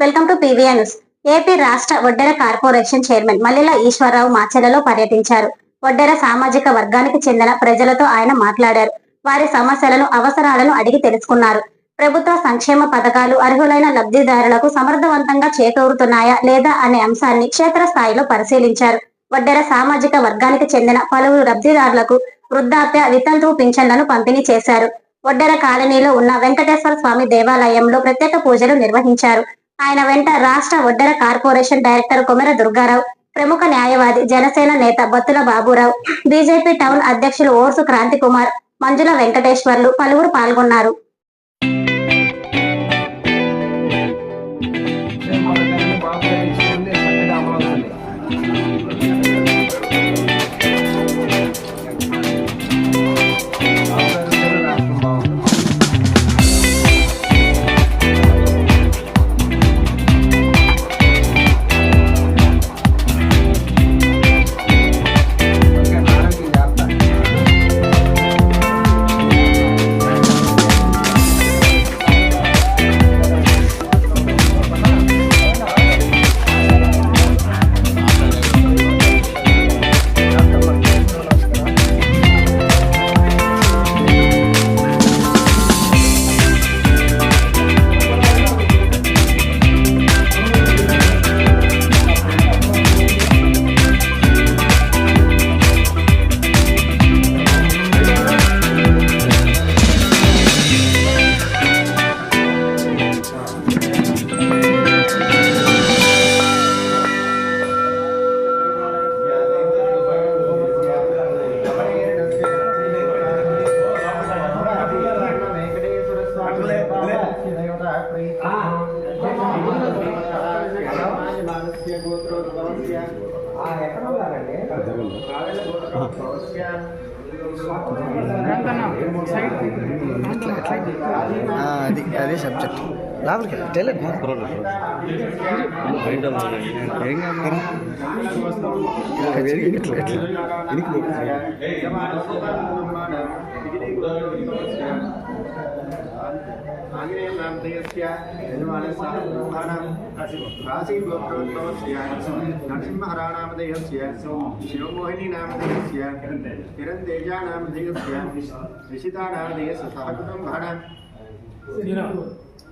Welcome to PVR news. AP రాష్ట్ర Oddera corporation chairman Mallela Eswararao మాచెలలో పర్యటించారు. వడ్డెర సామాజిక వర్గానికి చెందిన ప్రజలతో ఆయన మాట్లాడారు. వారి సమస్యలను అవసరాలను అడిగి తెలుసుకున్నారు. ప్రభుత్వ సంక్షేమ పథకాలు అర్హులైన లబ్ధిదారులకు సమర్థవంతంగా చేకూరుతున్నాయా లేదా అనే అంశాన్ని క్షేత్రస్థాయిలో పరిశీలించారు. వడ్డెర సామాజిక వర్గానికి చెందిన పలువురు లబ్ధిదారులకు వృద్ధాప్య వితంతు పింఛన్లను పంపిణీ చేశారు. వడ్డెర కాలనీలో ఉన్న వెంకటేశ్వర స్వామి దేవాలయంలో ప్రత్యేక పూజలు నిర్వహించారు. ఆయన వెంట రాష్ట్ర ఒడ్డెర కార్పొరేషన్ డైరెక్టర్ కొమెర దుర్గారావు ప్రముఖ న్యాయవాది జనసేన నేత బత్తుల బాబురావు బీజేపీ టౌన్ అధ్యక్షులు ఓర్సు క్రాంతి కుమార్ మంజుల వెంకటేశ్వర్లు పలువురు పాల్గొన్నారు. అది అదే సబ్జెక్ట్ లోపలికి టెలర్ ఇట్లా ఇట్లా నరసింహరాణామధేయస్య శివమోహిని నామధేయస్య కిరణ్ తేజా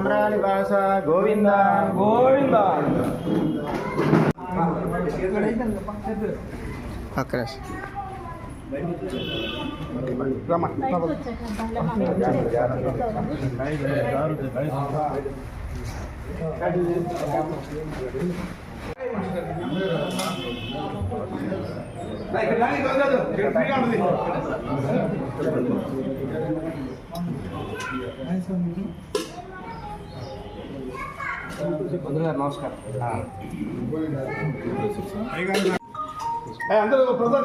శ్రీనివాసరావు నిత్య సాంబ్రాణి వాస గోవింద గోవింద పక్కన నమస్కారం. అందరూ ప్రధాన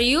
మరియు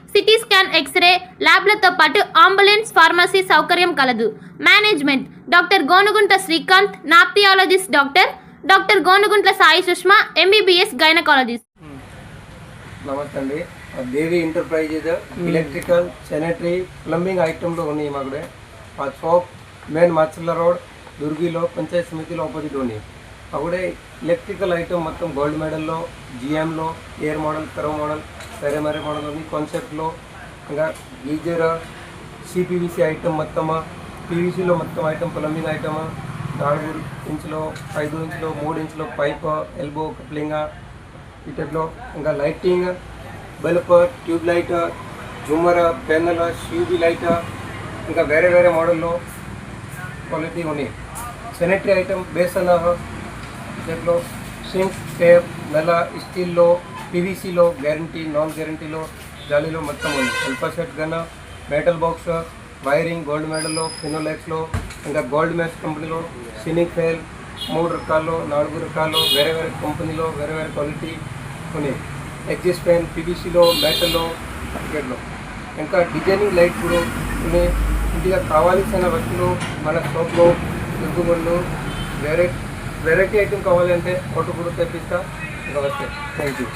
CT scan X-ray ల్యాబ్లతో పాటు అంబులెన్స్ ఫార్మసీ సౌకర్యం కలదు. Management. Doctor Gonugunta Srikanth ophthalmologist doctor. Doctor Gonuguntla Sai Sushma MBBS gynaecologist. నమస్తే అండి. Devi enterprises electrical sanitary plumbing ఐటెంలు ఉన్నాయి మా కూడా మా షాప్ మెయిన్ మచ్చల రోడ్ దుర్గిలో పంచాయత్ సమితిలో ఆపోజిట్ ఉన్నాయి అప్పుడే ఎలక్ట్రికల్ ఐటమ్ మొత్తం గోల్డ్ మెడల్లో జిఎంలో ఎయిర్ మోడల్ కరో మోడల్ వేరే వేరే మోడల్ ఉంది కాన్సెప్ట్లో ఇంకా గీజర్ సిపివిసి ఐటమ్ మొత్తమా? పీవీసీలో మొత్తం ఐటమ్ ప్లంబింగ్ ఐటమ్ నాలుగు ఇంచులో ఐదు ఇంచులో మూడు ఇంచులో పైప్ ఎల్బో కప్లింగ్ వీటిలో ఇంకా లైటింగ్ బల్బ్ ట్యూబ్ లైట్ జుమ్మర్ పెన్నల్ షూబీ లైట్ ఇంకా వేరే వేరే మోడల్లో క్వాలిటీ ఉన్నాయి. సెనిటరీ ఐటమ్ బేసన్ దీంట్లో సింక్ టేప్ నెల స్టీల్లో పీవీసీలో గ్యారంటీ నాన్ గ్యారంటీలో జాలీలో మొత్తం ఉంది. అల్ఫా సెట్ గన్న మెటల్ బాక్స్ వైరింగ్ గోల్డ్ మెడల్లో ఫినోలెక్స్లో ఇంకా గోల్డ్ మ్యాచ్ కంపెనీలో సినిక్ ఫెయిల్ మూడు రకాల్లో నాలుగు రకాల్లో వేరే వేరే కంపెనీలో వేరే వేరే క్వాలిటీ ఉన్నాయి. ఎగ్జిస్ పెయిన్ పీవీసీలో మెటల్లో మార్కెట్లో ఇంకా డిజైనింగ్ లైట్ కూడా ఉన్నాయి. ఇంటిగా కావాల్సిన వస్తువులు మన షాప్లో దిగుబడులు వెరైటీ వెరైటీ ఐటెం కావాలంటే ఫోటో కూడా తెప్పిస్తా. ఇంకా వస్తాయి థ్యాంక్ యూ